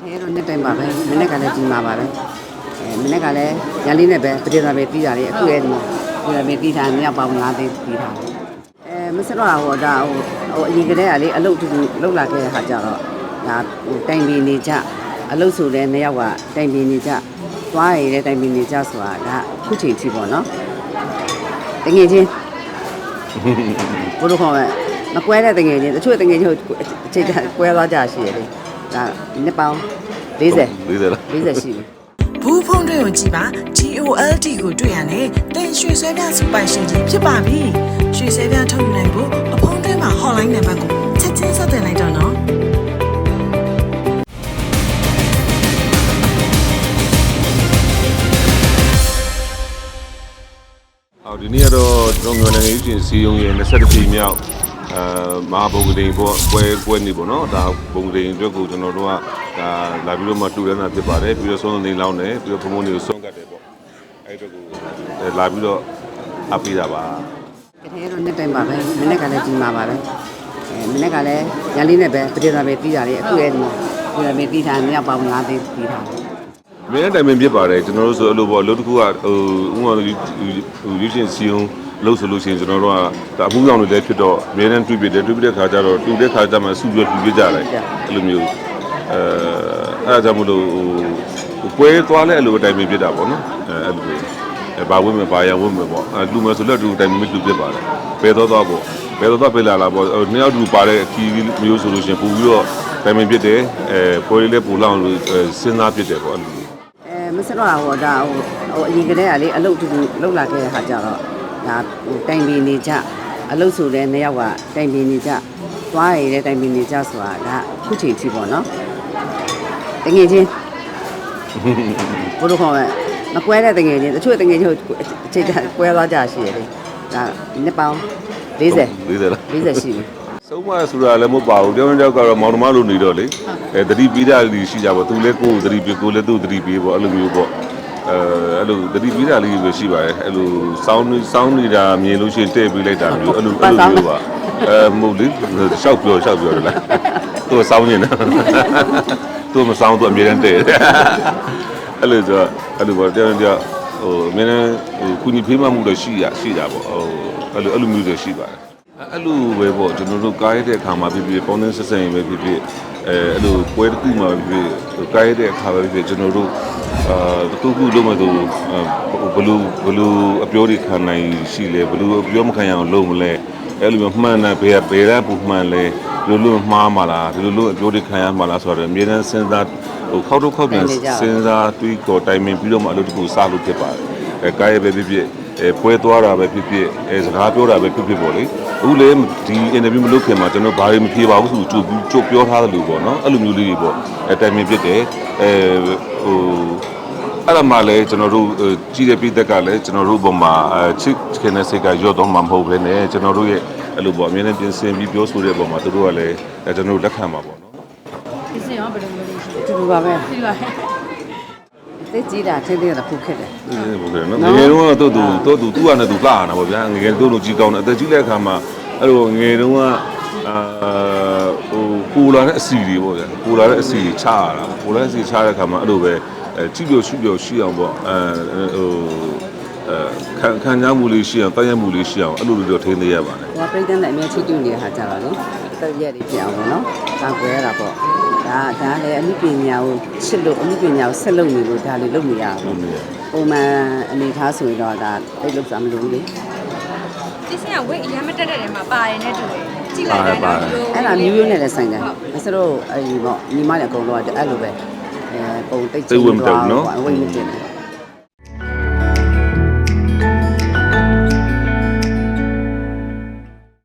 ထဲတော့နှစ်တိုင်းပါပဲမနေ့ကလည်းကြီးမှာပါပဲအဲမနေ့ကလည်းရန်လေးနဲ့ပဲပဒေသာပဲတီးတာလေအခုရဲ့ဒီမှာပဒေသာပဲတီးတာမြောက်ပေါင်း9သိန်းတီးတာအဲမစတော့ဟောဒါဟိုဟိုအရင်ကတည်းကလေအလုတ်တူတူလှုပ်လာခဲ့တဲ့ခါကျတော့ဒါဟိုတိုင်ပင်နေကြအလုတ်ဆိုတဲ့နှစ်ယောက်ကတိုင်ပင်နေကြသွားရတဲ့တိုင်ပင်နေကြဆိုတာဒါခုချိန်ထိပေါ့နော်တငယ်ချင်းဘုလိုခေါ်မဲ့မကွဲတဲ့တငယ်ချင်းတချို့တငယ်ချင်းအချိန်ကွဲသွားကြရှိတယ်လေ ဒါနှစ်ပေါင်း40 40လား40ရှိပြီဘူးဖုံးတွေကိုကြည့်ပါ GOLD ကိုတွေ့ရတယ်တင်ရွှေဆွဲပြစပိုင်ရှင်ကြီးဖြစ်ပါပြီရွှေဆွဲပြထုတ်ယူနိုင်ဖို့အဖုံးထဲမှာ hotline နံပါတ်ကိုချက်ချင်းဆက်သွယ်လိုက်တော့နော်အော်ဒီနေ့ကတော့ကျွန်တော်မြန်မာနိုင်ငံရေးရှင်စီယုံရဲ့20ပြည်မြောက် အဲမဟာဘုံကတိန်ပေါ့ပွဲပွဲနေပေါ့နော်ဒါဘုံကတိန်အတွက်ကိုကျွန်တော်တို့ကဒါလာပြီးတော့မှတူရတာဖြစ်ပါတယ်ပြီးတော့ဆုံးနေလောင်းတယ်ပြီးတော့ဘုံဘုံတွေကိုဆုံးကတ်တယ်ပေါ့အဲ့အတွက်ကိုအဲလာပြီးတော့အပ်ပေးတာပါတကယ်တော့နှစ်တိုင်းပါပဲမနေ့ကလည်းကြီးမှာပါပဲအဲမနေ့ကလည်းရန်လေးနဲ့ပဲပဒေသာပဲတီးတာလေအခုရဲ့ဒီမှာပဒေသာပဲတီးတာမြောက်ပေါင်း9သိန်းတီးတာမင်းတိုင်ပင်ဖြစ်ပါတယ်ကျွန်တော်တို့ဆိုအဲ့လိုပေါ့လို့တစ်ခုကဟိုဥမာဟိုယူရှင်စီယုံ လို့ဆိုလို့ရှိရင်ကျွန်တော်တို့ကဒါအမှုဆောင်တွေလည်းဖြစ်တော့အများနဲ့တွေ့ပြတယ်တွေ့ပြတဲ့ခါကျတော့တူတဲ့ခါကျမှစုပြီးတူပြကြတယ်အဲ့လိုမျိုးအဲအဲ့ဒါကြောင့်မလို့ဟိုပွဲသွားလဲအဲ့လိုတိုင်ပင်ဖြစ်တာပေါ့နော်အဲအဲ့လိုမျိုးအဲဘာဝင်မဘာရဝင်မပေါ့အဲလူမယ်ဆိုလည်းတူတိုင်ပင်တူဖြစ်ပါတယ်ဘယ်တော့တော့ပေါ့ဘယ်တော့တော့ပြလာလာပေါ့နှစ်ယောက်တူပါတဲ့အခီးမျိုးဆိုလို့ရှိရင်ပို့ပြီးတော့တိုင်ပင်ဖြစ်တယ်အဲပွဲလေးလည်းပူလောင်လို့စဉ်းစားဖြစ်တယ်ပေါ့အဲ့လိုအဲမစတော့ဟောဒါဟိုဟိုအရင်ကတည်းကလေအလုတ်တူတူလှုပ်လာခဲ့တဲ့ခါကျတော့ ဒါဟိုတိုင်ပင်နေကြအလုတ်ဆိုတဲ့နှစ်ယောက်ကတိုင်ပင်နေကြသွားရတဲ့တိုင်ပင်နေကြဆိုတာဒါခုချိန်ထိပေါ့နော်တကယ်ချင်းဘုလိုခေါ်မဲ့မကွဲတဲ့တကယ်ချင်းတချို့တကယ်ချင်းအချိန်ကွဲသွားကြရှိတယ်လေဒါနှစ်ပေါင်း40 40လား40ရှိပြီဆုံးမဆိုတာလည်းမဟုတ်ပါဘူးတယောက်တစ်ယောက်ကတော့မောင်နှမလိုနေတော့လေအဲတတိပိတာလေးရှိကြပါသူလည်းကိုယ်ကိုတတိပိကိုယ်လည်းသူ့တတိပိပေါ့အဲ့လိုမျိုးပေါ့ အဲအဲ့လိုတတိပိတာလေးပဲရှိပါတယ်အဲ့လိုစောင်းစောင်းနေတာမြင်လို့ရှိရင်တဲ့ပေးလိုက်တာမျိုးအဲ့လိုအဲ့လိုမျိုးပါအဲမဟုတ်လေရှောက်ပြောရှောက်ပြောတယ်လားသူကစောင်းနေတာသူမစောင်းသူအမြဲတမ်းတဲ့အဲ့လိုဆိုအဲ့လိုပေါ့တယောက်တစ်ယောက်ဟိုအမြဲတမ်းဟိုကုညီဖေးမှမှုတော့ရှိရရှိတာပေါ့ဟိုအဲ့လိုအဲ့လိုမျိုးတွေရှိပါတယ် အဲ့လိုပဲပေါ့ကျွန်တော်တို့ကားရတဲ့အခါမှာဖြစ်ဖြစ်ပေါင်းသင်းဆက်ဆံရေးပဲဖြစ်ဖြစ်အဲအဲ့လိုပွဲတစ်ခုမှာပဲဖြစ်ဖြစ်ကားရတဲ့အခါပဲဖြစ်ဖြစ်ကျွန်တော်တို့အာတစ်ခုခုလုံးမလို့ဘလူးဘလူးအပြောတွေခံနိုင်ရှိလဲဘလူးအပြောမခံရအောင်လုပ်မလဲအဲ့လိုမျိုးမှန်တယ်ဘယ်ဘယ်ရပူမှန်လဲဒီလိုလိုမှားမှာလားဒီလိုလိုအပြောတွေခံရမှာလားဆိုတော့အမြဲတမ်းစဉ်းစားဟိုခောက်တော့ခောက်ပြန်စဉ်းစားတွေးကောတိုင်ပင်ပြီးတော့မှအလုပ်တစ်ခုစလို့ဖြစ်ပါတယ်အဲကားရပဲဖြစ်ဖြစ် အဲပွဲသွားတာပဲဖြစ်ဖြစ်အဲစကားပြောတာပဲဖြစ်ဖြစ်ပေါ့လေအခုလေဒီ interview မလုပ်ခင်မှာကျွန်တော်ဘာတွေမဖြေပါဘူးဆိုကြိုပြီးကြိုပြောထားတယ်လို့ပေါ့နော်အဲ့လိုမျိုးလေးတွေပေါ့အဲတိုင်ပင်ဖြစ်တယ်အဲဟိုအဲ့ဒါမှလည်းကျွန်တော်တို့ကြီးတဲ့ပြည်သက်ကလည်းကျွန်တော်တို့ဘုံမှာအဲချစ်ခင်တဲ့စိတ်ကရော့တော့မှာမဟုတ်ဘဲနဲ့ကျွန်တော်တို့ရဲ့အဲ့လိုပေါ့အမြဲတမ်းပြင်ဆင်ပြီးပြောဆိုတဲ့ဘုံမှာသူတို့ကလည်းအဲကျွန်တော်တို့လက်ခံပါပေါ့နော်ဒီစင်ရောဘယ်လိုမျိုးလေးရှိလဲအတူတူပါပဲဒီပါသိကြည့်တာချင်းသေးတာဖုတ်ခက်တယ်အေးဟုတ်ကဲ့နော်ငယ်ငယ် တုန်းကတော့သူသူသူသူကနဲ့သူလှတာပေါ့ဗျာငယ်ငယ်တို့လိုကြီးကောင်းတယ်အသက်ကြီးတဲ့အခါမှာအဲ့လိုငယ်တုန်းကအာဟိုပူလာတဲ့အစီတွေပေါ့ဗျာပူလာတဲ့အစီတွေချရတာပူလာတဲ့အစီချရတဲ့အခါမှာအဲ့လိုပဲအဲကြည့်လို့ရှုလို့ရှိအောင်ပေါ့အဲဟိုအဲခံခံကြမှုလေးရှိအောင်တိုက်ရိုက်မှုလေးရှိအောင်အဲ့လိုလိုတော့ထိန်းသိရပါတယ်။ဟိုပြိတ္တနဲ့အမြဲချစ်တူနေတဲ့ဟာကြတော့လေအသက်ရက်တွေပြောင်းတော့နော်။ဒါကွဲရတာပေါ့။ ဒါဒါလည်းအမှုပညာကိုချစ်လို့အမှုပညာကိုဆက်လုပ်နေလို့ဒါလေးလုပ်နေရအောင်။ပုံမှန်အနေထားဆိုရင်တော့ဒါတိတ်လို့စားမလို့လေဒီစင်ကဝိတ်အရင်မတက်တဲ့ထဲမှာပါတယ်နဲ့တူတယ်ကြည့်လိုက်တိုင်းတော့ဒီလို။အဲ့ဒါမျိုးမျိုးနဲ့လည်းဆိုင်တယ်။အဲဆိုတော့အဲဒီပေါ့ညီမလည်းအကုန်လုံးကအဲ့လိုပဲအဲပုံတိတ်ဝိတ်မတင်ဘူး